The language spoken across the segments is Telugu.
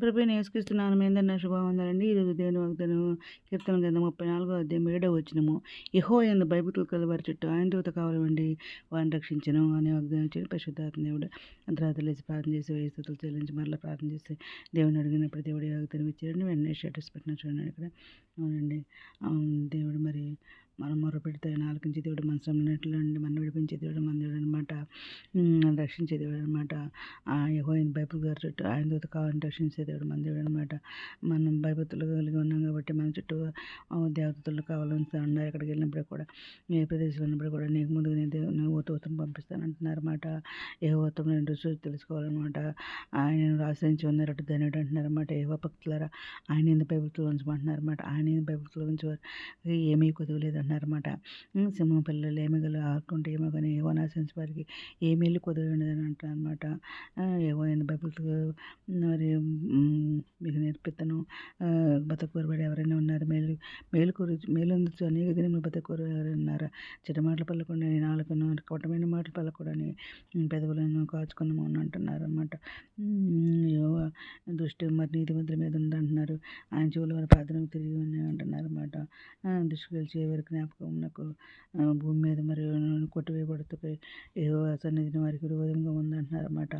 ప్రభు నేసుకిస్తున్నాను ఏందన్న శుభవందనండి ఈరోజు దేవుని వాగ్దానం కీర్తన కింద ముప్పై నాలుగో అధ్యాయం ఏడో వచ్చినము ఇహో ఎందు బైబిల్ కలవారి చుట్టూ ఆయన దూత కావాలండి వారిని రక్షించను అనే వాగ్దానం వచ్చి పరిశుద్ధాత్మ దేవుడు. అంతరాత లేచి ప్రార్థన చేసి వేయి చెల్లించి మరలా ప్రార్థన చేసి దేవుని అడిగినప్పుడు దేవుడి వాగ్దానం ఇచ్చారండి వెంటనే స్టేటస్ పెట్టిన చూడండి ఇక్కడ అవునండి. దేవుడు మరి మనం మొరపెడితే ఆలకించే దేవుడు మన శ్రమనట్లు నుండి మన విడిపించే దేవుడు మన దేవుడు అనమాట రక్షించే దేవుడు అనమాట యహోయిన్ బైబుల్ గారి చుట్టూ ఆయన దూత కావాలని రక్షించే దేవుడు మన దేవుడు అనమాట మనం భయభక్తులు కలిగి ఉన్నాం కాబట్టి మన చుట్టూ దేవతలు కావాలని ఉన్నారు. ఎక్కడికి వెళ్ళినప్పుడు కూడా ఏ ప్రదేశంలో ఉన్నప్పుడు కూడా నీకు ముందుగా నేను దేవు నువ్వు ఊతం పంపిస్తానంటున్నారన్నమాట. ఏ ఓతం నేను రుచి తెలుసుకోవాలన్నమాట. ఆయన ఆశ్రయించి ఉన్నారట ధనుడు అంటున్నారన్నమాట. ఏ భక్తులారా ఆయన ఎందుకు బైబుల్తో ఉంచమంటున్నారన్నమాట. ఆయన ఎందుకు బైబుల్తో ఉంచేవారు ఏమీ కొదవలేదు అంటున్నారన్నమాట సింహం పిల్లలు ఏమిగలు ఆడుకుంటే ఏమో కానీ ఏవో నాశించి వారికి ఏమేళ్ళు వెళ్ళి కుదరని అని అంటారు అనమాట ఏవో బైబుల్ మరి మీకు నేర్పిస్తాను బతకూరబడి ఎవరైనా ఉన్నారు? మేలు మేలు కూర మేలు అనేక దినములు బతకూర ఎవరైనా ఉన్నారా చెడ్డ మాటలు పల్లకుండా నాలుగును కపటమైన మాటలు పల్లకూడని పెదవులను కాచుకున్నాము అని అంటున్నారు అనమాట దృష్టి మరి నీతిమంతుల మీద ఉందంటున్నారు. ఆయన చెవుల వారి ప్రార్థన తిరిగి ఉన్నాయి అంటున్నారు అనమాట దృష్టి కలిసి వరకు జ్ఞాపకం నాకు భూమి మీద మరియు కొట్టివేయబడుతుంది ఏవో సన్నిధిని వారికి విరోధంగా ఉందంటున్నారు. అనమాట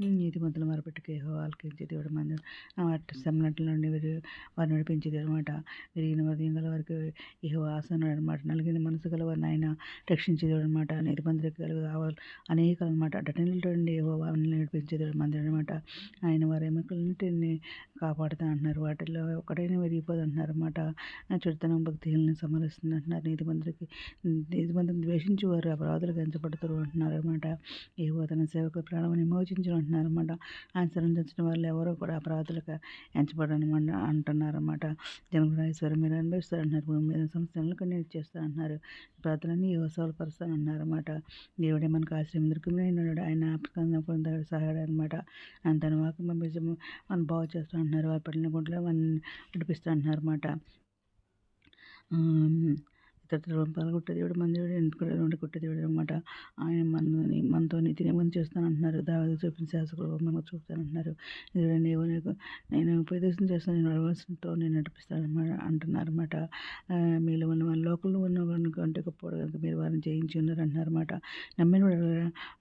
నీతిమంతుల మరపెట్టుకు ఏహో ఆలకించే దేవుడు మంది. వాటి సెమ్మనట్ల నుండి వీరు వారిని నడిపించేది అనమాట విరిగిన హృదయం గల వారికి ఏహో ఆసనాడు అనమాట నలిగిన మనసు గల వారిని ఆయన రక్షించేది అనమాట నీతిమంతులకు కలుగు కావాలి. అనేక అనమాట నుండి ఏహో వారిని నడిపించేది మంది అనమాట ఆయన వారి ఎముకలన్నింటిని కాపాడుతా అంటున్నారు. వాటిల్లో ఒకటైనా విరిగిపోదు అంటున్నారు అనమాట చుడతనం భక్తిని సమరిస్తుంది అంటున్నారు. నీతిమంతులకి నీతిమంతుని ద్వేషించి వారు అపరాధులకు ఎంచబడతారు అంటున్నారు అనమాట ఏవో తన సేవకు ప్రాణం విమోచించడం అంటున్నారు అనమాట ఆయన సరించిన వాళ్ళు ఎవరో కూడా అపరాధులకు ఎంచబడనమాట అంటున్నారన్నమాట. జన్మరాజేశ్వరం మీరు అనుభవిస్తారు అంటున్నారు భూమి మీద సంస్థలను కొన్ని ఇచ్చేస్తారు ప్రార్థనని యువసాలు పరుస్తానన్నారన్నమాట దేవుడే మనకు ఆశ్రయం దొరికినాడు ఆయన ఆపకం పొందాడు సహాయుడు అనమాట ఆయన తన వాకి పంపించి మనం బాగు చేస్తూ అంటున్నారు వారి పడిన గుంటలో మనం నడిపిస్తా అంటున్నారు అనమాట ఇతరుల మందిరుడు దేవుడు మన అనమాట ఆయన మనని మనతో తినేమని నియమం చేస్తానంటున్నారు. దావది చూపిన శాసకులు మనకు చూపుతానంటున్నారు. దేవుడు ఏమో నేను ఉపదేశం చేస్తాను నేను అడవలసినతో నేను నడిపిస్తాను అంటున్నారు అనమాట మీలో ఉన్న మన లోకల్లో ఉన్న కనుక అంటే గొప్పవాడు కనుక మీరు వారిని జయించి ఉన్నారు అంటున్నారన్నమాట నమ్మిన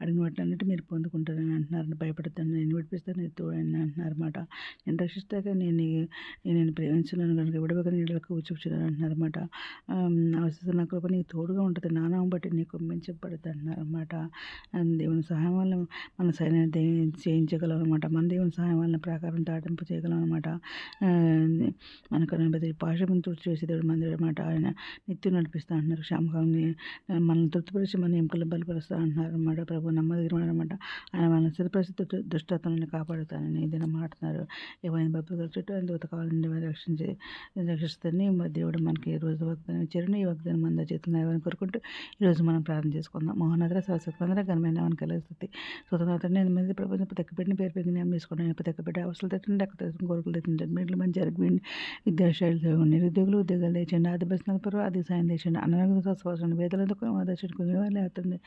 అడిగిన వాటి అన్నట్టు మీరు పొందుకుంటారని అంటున్నారు భయపడతాను. నేను విడిపిస్తాను నేను తోడని అంటున్నారన్నమాట. నేను రక్షిస్తాక నేను నేను ప్రేమించలేను కనుక విడవక నీళ్ళకు చూపుచున్నాను అంటున్నారన్నమాట అనమాట నా కృప నీకు తోడుగా ఉంటుంది. నానా బట్టి నీకు మెచ్చబడుతుంది దేవుని సహాయం వల్ల మన సైన్యం చేయించగలం అనమాట మన దేవుని సహాయం వల్ల ప్రకారం దాటింపు చేయగలం అనమాట మనకు ప్రతి పాశం తుడిచి చేసే దేవుడు మంది అనమాట ఆయన నిత్యం నడిపిస్తా అంటున్నారు. శ్యామకాలని మనల్ని తృప్తిపరిచి మన ఎముకలు బలపరుస్తా అంటున్నారు అనమాట ప్రభు నమ్మదగిన అనమాట ఆయన మనల్ని స్థిరపరిస్థితి దుష్టత్వాన్ని కాపాడుతానని ఏదైనా మాట్లాడుతున్నారు. ఏమైనా బబ్బు చుట్టూ ఆయన దూత కావాలని రక్షించి రక్షిస్తారని దేవుడు మనకి ఈ రోజు వాగ్దానం ఇచ్చారని ఈ వాగ్దానం వాగ్దానం మంద చేతులు ఎవరిని కోరుకుంటూ ఈరోజు మనం ప్రార్థన చేసుకుందాం. మోహనద్ర సరస్వతి మందర ఘనమైన మనకి కలిస్తుంది స్వతంత్ర ఎనిమిది ప్రపంచం పెట్టిన పేరు పెరిగి నేను తీసుకోండి పెట్టి అవసరాలు తెచ్చండి అక్కడ తెచ్చిన కోరికలు తెచ్చింది మీట్లు మంచి జరిగింది విద్యాశాలు నిరుద్యోగులు ఉద్యోగాలు తెచ్చండి. ఆది బస్నాల పరువు అది సాయం తెచ్చండి. అనారోగ్య స్వస్థ వేదలతో దర్శించుకుని వాళ్ళు అవుతుంది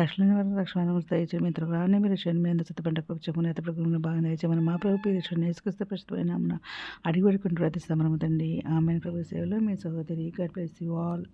రక్షణ వరకు రక్షణ దయచేసి మీ త్వరగానే మీరు రక్షణ మీద సత్తపంట చెప్పుకుని ఎత్త ప్రకృతిని బాగా దయచేమని మా ప్రభు రక్షణ నేసుకొస్తే ప్రస్తుతమైన అడిగి పెట్టుకుంటూ ప్రతి సమరముతండి ఆమె ప్రభు సేవలో మీ సహోదరి గాడ్ ప్లేస్ యూ ఆల్.